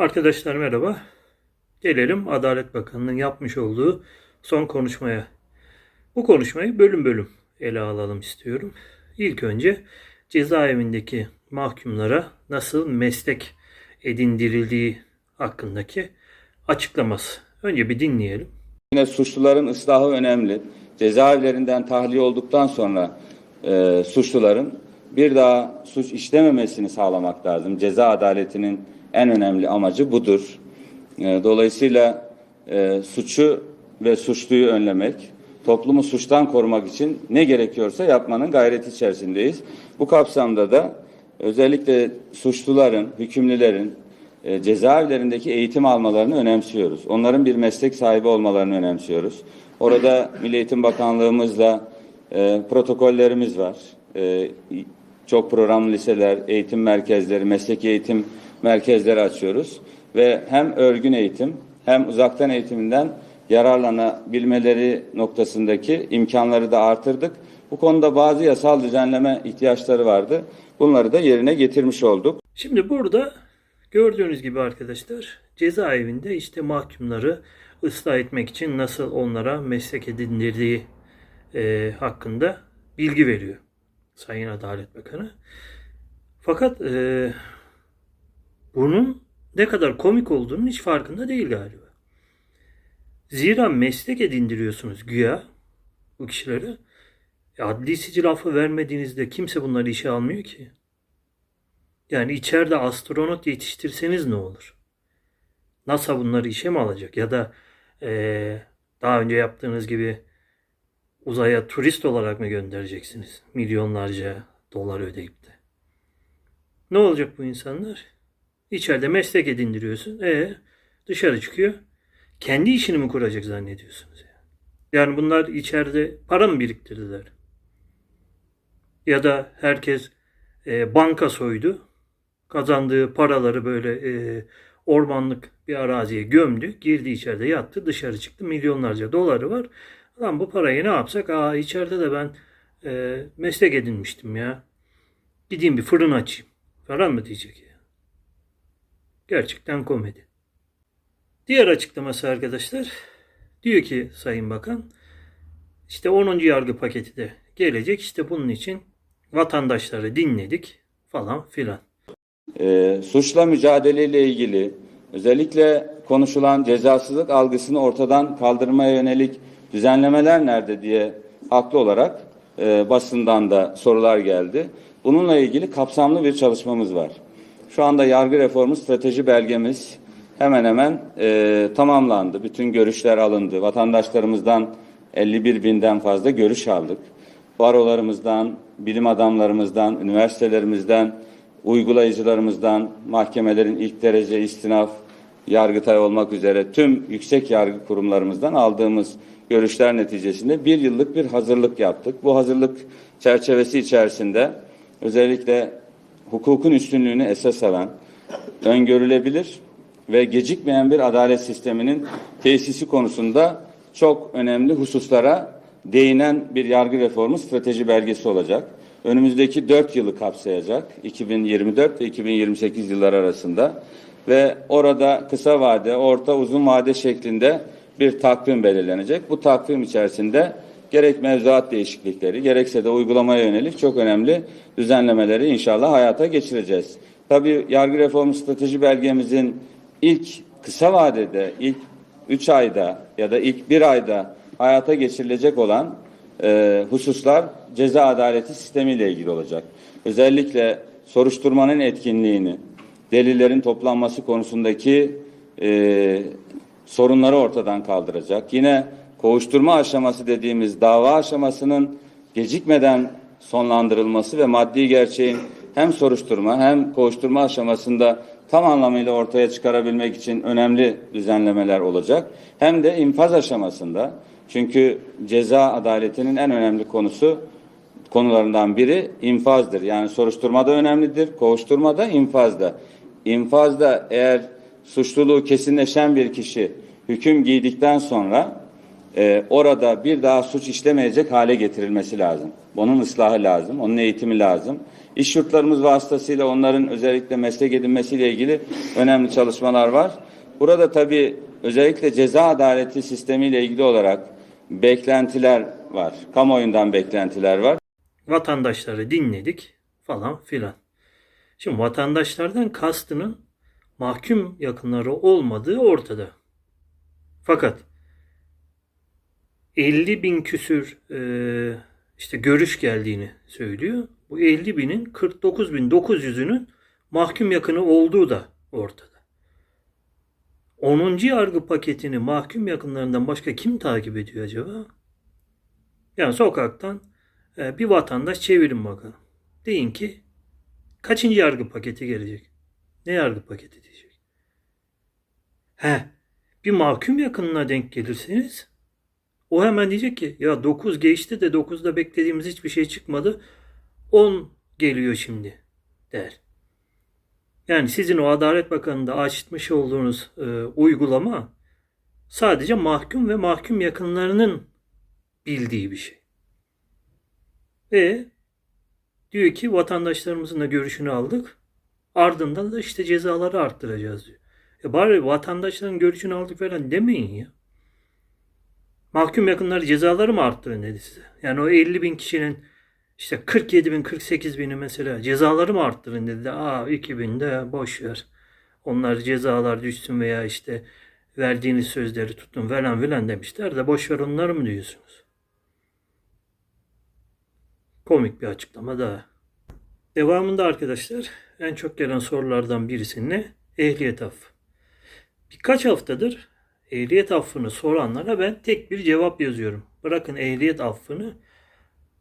Arkadaşlar merhaba. Gelelim Adalet Bakanı'nın yapmış olduğu son konuşmaya. Bu konuşmayı bölüm bölüm ele alalım istiyorum. İlk önce cezaevindeki mahkumlara nasıl meslek edindirildiği hakkındaki açıklaması. Önce bir dinleyelim. Yine suçluların ıslahı önemli. Cezaevlerinden tahliye olduktan sonra e, suçluların bir daha suç işlememesini sağlamak lazım. Ceza adaletinin en önemli amacı budur. E, dolayısıyla e, suçu ve suçluyu önlemek, toplumu suçtan korumak için ne gerekiyorsa yapmanın gayreti içerisindeyiz. Bu kapsamda da özellikle suçluların, hükümlülerin, e, cezaevlerindeki eğitim almalarını önemsiyoruz. Onların bir meslek sahibi olmalarını önemsiyoruz. Orada Milli Eğitim Bakanlığımızla e, protokollerimiz var. E, çok programlı liseler, eğitim merkezleri, mesleki eğitim merkezleri açıyoruz. Ve hem örgün eğitim hem uzaktan eğitiminden yararlanabilmeleri noktasındaki imkanları da artırdık. Bu konuda bazı yasal düzenleme ihtiyaçları vardı. Bunları da yerine getirmiş olduk. Şimdi burada gördüğünüz gibi arkadaşlar cezaevinde işte mahkumları ıslah etmek için nasıl onlara meslek edindirdiği e, hakkında bilgi veriyor Sayın Adalet Bakanı. Fakat e, bunun ne kadar komik olduğunun hiç farkında değil galiba. Zira meslek edindiriyorsunuz güya bu kişilere. E, adli sicil affı vermediğinizde kimse bunları işe almıyor ki. Yani içeride astronot yetiştirseniz ne olur? NASA bunları işe mi alacak? Ya da eee, daha önce yaptığınız gibi uzaya turist olarak mı göndereceksiniz? Milyonlarca dolar ödeyip de. Ne olacak bu insanlar? İçeride meslek edindiriyorsun. E dışarı çıkıyor. Kendi işini mi kuracak zannediyorsunuz? Yani, yani bunlar içeride para mı biriktirdiler? Ya da herkes e, banka soydu. Kazandığı paraları böyle e, ormanlık bir araziye gömdü. Girdi içeride yattı dışarı çıktı. Milyonlarca doları var. Lan bu parayı ne yapsak? Aa içeride de ben e, meslek edinmiştim ya. Gideyim bir fırın açayım. Falan mı diyecek ya? Gerçekten komedi. Diğer açıklaması arkadaşlar. Diyor ki Sayın Bakan işte 10. yargı paketi de gelecek. İşte bunun için vatandaşları dinledik falan filan. e, suçla mücadeleyle ilgili özellikle konuşulan cezasızlık algısını ortadan kaldırmaya yönelik düzenlemeler nerede diye haklı olarak e, basından da sorular geldi. Bununla ilgili kapsamlı bir çalışmamız var. Şu anda yargı reformu strateji belgemiz hemen hemen e, tamamlandı. Bütün görüşler alındı. Vatandaşlarımızdan 51 binden fazla görüş aldık. Barolarımızdan, bilim adamlarımızdan, üniversitelerimizden, uygulayıcılarımızdan, mahkemelerin ilk derece istinaf, yargıtay olmak üzere tüm yüksek yargı kurumlarımızdan aldığımız görüşler neticesinde bir yıllık bir hazırlık yaptık. Bu hazırlık çerçevesi içerisinde özellikle hukukun üstünlüğünü esas alan, öngörülebilir ve gecikmeyen bir adalet sisteminin tesisi konusunda çok önemli hususlara değinen bir yargı reformu strateji belgesi olacak. Önümüzdeki dört yılı kapsayacak. 2024 ve 2028 yıllar arasında ve orada kısa vade, orta uzun vade şeklinde bir takvim belirlenecek. Bu takvim içerisinde gerek mevzuat değişiklikleri gerekse de uygulamaya yönelik çok önemli düzenlemeleri inşallah hayata geçireceğiz. Tabii yargı reformu strateji belgemizin ilk kısa vadede, ilk 3 ayda ya da ilk bir ayda hayata geçirilecek olan e, hususlar ceza adaleti sistemiyle ilgili olacak. Özellikle soruşturmanın etkinliğini, delillerin toplanması konusundaki e, sorunları ortadan kaldıracak. Yine kovuşturma aşaması dediğimiz dava aşamasının gecikmeden sonlandırılması ve maddi gerçeğin hem soruşturma hem kovuşturma aşamasında tam anlamıyla ortaya çıkarabilmek için önemli düzenlemeler olacak. Hem de infaz aşamasında çünkü ceza adaletinin en önemli konusu konularından biri infazdır. Yani soruşturmada önemlidir, kovuşturmada, infazda. İnfazda eğer suçluluğu kesinleşen bir kişi hüküm giydikten sonra e, orada bir daha suç işlemeyecek hale getirilmesi lazım. Bunun ıslahı lazım, onun eğitimi lazım. İş yurtlarımız vasıtasıyla onların özellikle meslek edinmesiyle ilgili önemli çalışmalar var. Burada tabii özellikle ceza adaleti sistemiyle ilgili olarak beklentiler var. Kamuoyundan beklentiler var. Vatandaşları dinledik falan filan. Şimdi vatandaşlardan kastının mahkum yakınları olmadığı ortada. Fakat 50 bin küsür e, işte görüş geldiğini söylüyor. Bu 50 binin 49 bin 900'ünün mahkum yakını olduğu da ortada. 10. yargı paketini mahkum yakınlarından başka kim takip ediyor acaba? Yani sokaktan e, bir vatandaş çevirin bakalım. Deyin ki kaçıncı yargı paketi gelecek? Ne yargı paketi diyecek? He, bir mahkum yakınına denk gelirseniz o hemen diyecek ki ya 9 geçti de 9'da beklediğimiz hiçbir şey çıkmadı. 10 geliyor şimdi der. Yani sizin o Adalet Bakanı'nda açmış olduğunuz e, uygulama sadece mahkum ve mahkum yakınlarının bildiği bir şey. Ve diyor ki vatandaşlarımızın da görüşünü aldık. Ardından da işte cezaları arttıracağız diyor. E bari vatandaşların görüşünü aldık falan demeyin ya. Mahkum yakınları cezaları mı arttırın dedi size. Yani o 50 bin kişinin işte 47 bin 48 bini mesela cezaları mı arttırın dedi. Aa 2000 de boş ver. Onlar cezalar düşsün veya işte verdiğiniz sözleri tutun falan filan demişler de boş ver onları mı diyorsunuz? Komik bir açıklama daha. Devamında arkadaşlar en çok gelen sorulardan birisi ne? Ehliyet affı. Birkaç haftadır ehliyet affını soranlara ben tek bir cevap yazıyorum. Bırakın ehliyet affını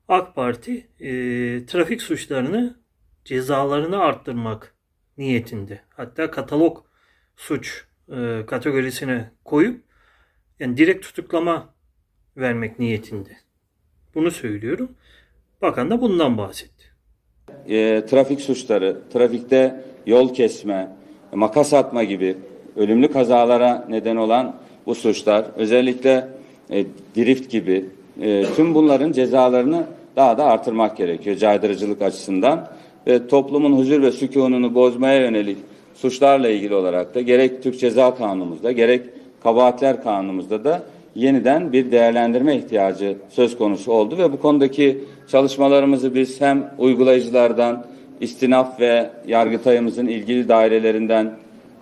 AK Parti e, trafik suçlarını cezalarını arttırmak niyetinde. Hatta katalog suç e, kategorisine koyup yani direkt tutuklama vermek niyetinde. Bunu söylüyorum. Bakan da bundan bahsetti. E, trafik suçları, trafikte yol kesme, makas atma gibi ölümlü kazalara neden olan bu suçlar, özellikle e, drift gibi e, tüm bunların cezalarını daha da artırmak gerekiyor caydırıcılık açısından. Ve toplumun huzur ve sükununu bozmaya yönelik suçlarla ilgili olarak da gerek Türk Ceza Kanunumuzda gerek Kabahatler Kanunumuzda da yeniden bir değerlendirme ihtiyacı söz konusu oldu ve bu konudaki çalışmalarımızı biz hem uygulayıcılardan, istinaf ve yargıtayımızın ilgili dairelerinden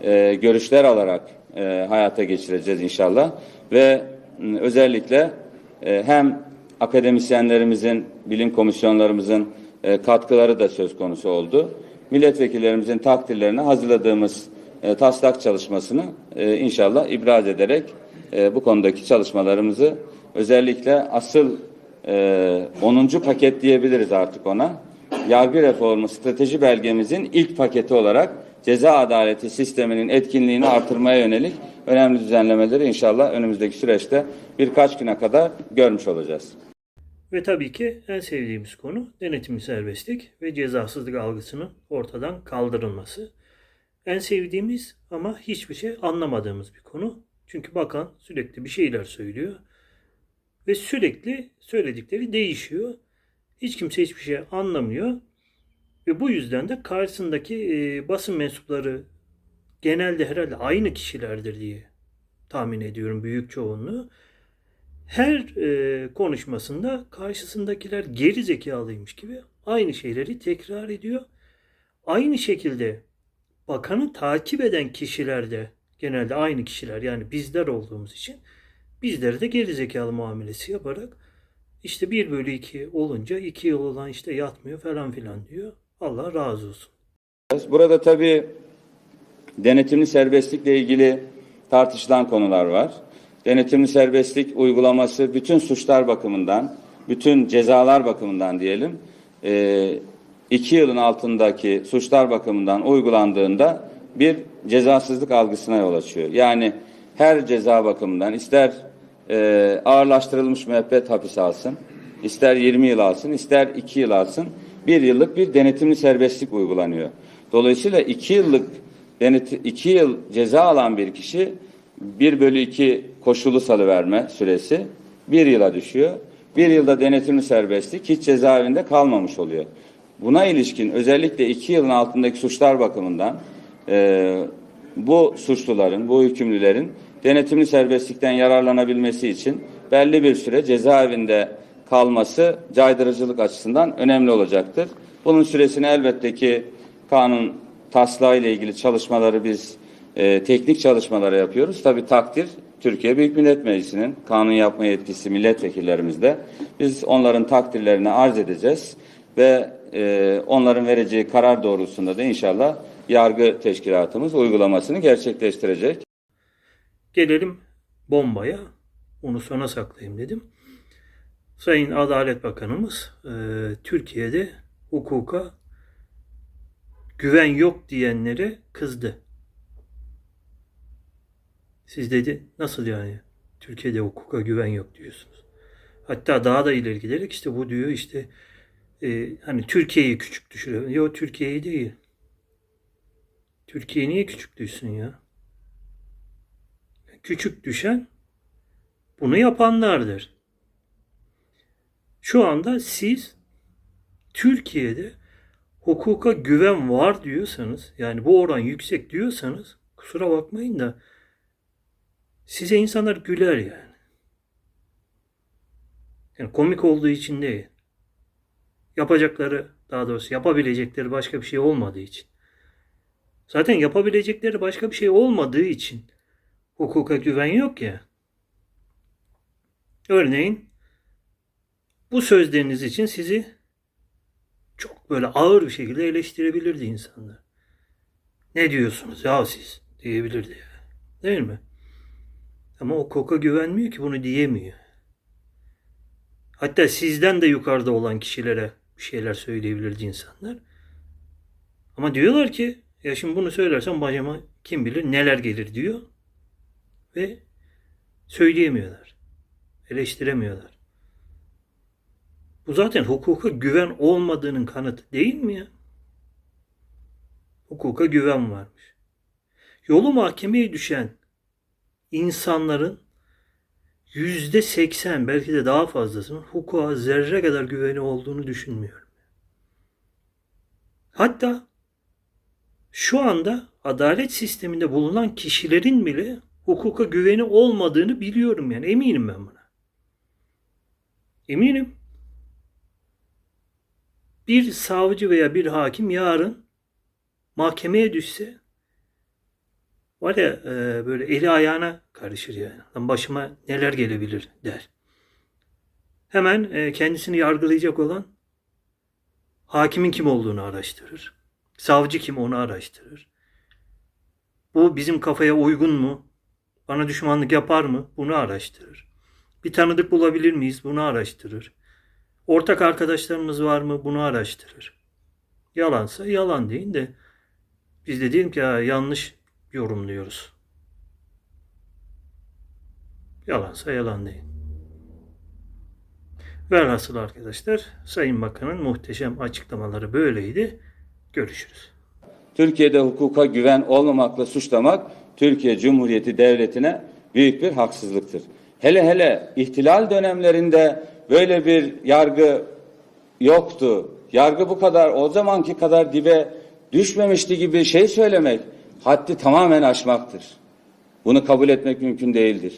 e, görüşler alarak e, hayata geçireceğiz inşallah ve özellikle e, hem akademisyenlerimizin, bilim komisyonlarımızın e, katkıları da söz konusu oldu. Milletvekillerimizin takdirlerini hazırladığımız e, taslak çalışmasını e, inşallah ibraz ederek e, bu konudaki çalışmalarımızı özellikle asıl e, 10. paket diyebiliriz artık ona. Yargı reformu strateji belgemizin ilk paketi olarak ceza adaleti sisteminin etkinliğini artırmaya yönelik önemli düzenlemeleri inşallah önümüzdeki süreçte birkaç güne kadar görmüş olacağız. Ve tabii ki en sevdiğimiz konu denetimli serbestlik ve cezasızlık algısının ortadan kaldırılması. En sevdiğimiz ama hiçbir şey anlamadığımız bir konu. Çünkü bakan sürekli bir şeyler söylüyor ve sürekli söyledikleri değişiyor. Hiç kimse hiçbir şey anlamıyor. Ve bu yüzden de karşısındaki e, basın mensupları genelde herhalde aynı kişilerdir diye tahmin ediyorum büyük çoğunluğu. Her e, konuşmasında karşısındakiler geri zekalıymış gibi aynı şeyleri tekrar ediyor. Aynı şekilde bakanı takip eden kişiler de genelde aynı kişiler yani bizler olduğumuz için bizlere de geri zekalı muamelesi yaparak işte 1 bölü 2 olunca 2 yıl olan işte yatmıyor falan filan diyor. Allah razı olsun. Burada tabii denetimli serbestlikle ilgili tartışılan konular var. Denetimli serbestlik uygulaması bütün suçlar bakımından, bütün cezalar bakımından diyelim, iki yılın altındaki suçlar bakımından uygulandığında bir cezasızlık algısına yol açıyor. Yani her ceza bakımından ister e, ağırlaştırılmış müebbet hapis alsın, ister 20 yıl alsın, ister 2 yıl alsın, bir yıllık bir denetimli serbestlik uygulanıyor. Dolayısıyla iki yıllık deneti, iki yıl ceza alan bir kişi 1 bölü 2 koşulu salıverme süresi bir yıla düşüyor. Bir yılda denetimli serbestlik hiç cezaevinde kalmamış oluyor. Buna ilişkin özellikle iki yılın altındaki suçlar bakımından e, bu suçluların, bu hükümlülerin denetimli serbestlikten yararlanabilmesi için belli bir süre cezaevinde kalması caydırıcılık açısından önemli olacaktır. Bunun süresini elbette ki kanun taslağı ile ilgili çalışmaları biz e, teknik çalışmaları yapıyoruz. Tabi takdir Türkiye Büyük Millet Meclisi'nin kanun yapma yetkisi milletvekillerimizde. Biz onların takdirlerini arz edeceğiz ve e, onların vereceği karar doğrultusunda da inşallah yargı teşkilatımız uygulamasını gerçekleştirecek. Gelelim bombaya. Onu sona saklayayım dedim. Sayın Adalet Bakanımız e, Türkiye'de hukuka güven yok diyenlere kızdı. Siz dedi nasıl yani Türkiye'de hukuka güven yok diyorsunuz. Hatta daha da ileri giderek işte bu diyor işte e, hani Türkiye'yi küçük düşürüyor. Yok Türkiye'yi değil. Türkiye niye küçük düşsün ya? Küçük düşen bunu yapanlardır. Şu anda siz Türkiye'de hukuka güven var diyorsanız yani bu oran yüksek diyorsanız kusura bakmayın da size insanlar güler yani. Yani komik olduğu için değil. Yapacakları daha doğrusu yapabilecekleri başka bir şey olmadığı için. Zaten yapabilecekleri başka bir şey olmadığı için hukuka güven yok ya. Örneğin bu sözleriniz için sizi çok böyle ağır bir şekilde eleştirebilirdi insanlar. Ne diyorsunuz ya siz diyebilirdi. yani. Değil mi? Ama o hukuka güvenmiyor ki bunu diyemiyor. Hatta sizden de yukarıda olan kişilere bir şeyler söyleyebilirdi insanlar. Ama diyorlar ki ya şimdi bunu söylersem bacama kim bilir neler gelir diyor. Ve söyleyemiyorlar. Eleştiremiyorlar. Bu zaten hukuka güven olmadığının kanıtı değil mi ya? Hukuka güven varmış. Yolu mahkemeye düşen insanların yüzde seksen belki de daha fazlasının hukuka zerre kadar güveni olduğunu düşünmüyorum. Hatta şu anda adalet sisteminde bulunan kişilerin bile hukuka güveni olmadığını biliyorum yani eminim ben buna. Eminim. Bir savcı veya bir hakim yarın mahkemeye düşse var ya e, böyle eli ayağına karışır yani. Lan başıma neler gelebilir der. Hemen e, kendisini yargılayacak olan hakimin kim olduğunu araştırır. Savcı kim onu araştırır. Bu bizim kafaya uygun mu? Bana düşmanlık yapar mı? Bunu araştırır. Bir tanıdık bulabilir miyiz? Bunu araştırır. Ortak arkadaşlarımız var mı? Bunu araştırır. Yalansa yalan deyin de biz de diyelim ki "Ha, yanlış yorumluyoruz. Yalansa yalan deyin. Velhasıl arkadaşlar Sayın Bakan'ın muhteşem açıklamaları böyleydi. Görüşürüz. Türkiye'de hukuka güven olmamakla suçlamak Türkiye Cumhuriyeti Devleti'ne büyük bir haksızlıktır. Hele hele ihtilal dönemlerinde böyle bir yargı yoktu. Yargı bu kadar o zamanki kadar dibe düşmemişti gibi şey söylemek haddi tamamen aşmaktır. Bunu kabul etmek mümkün değildir.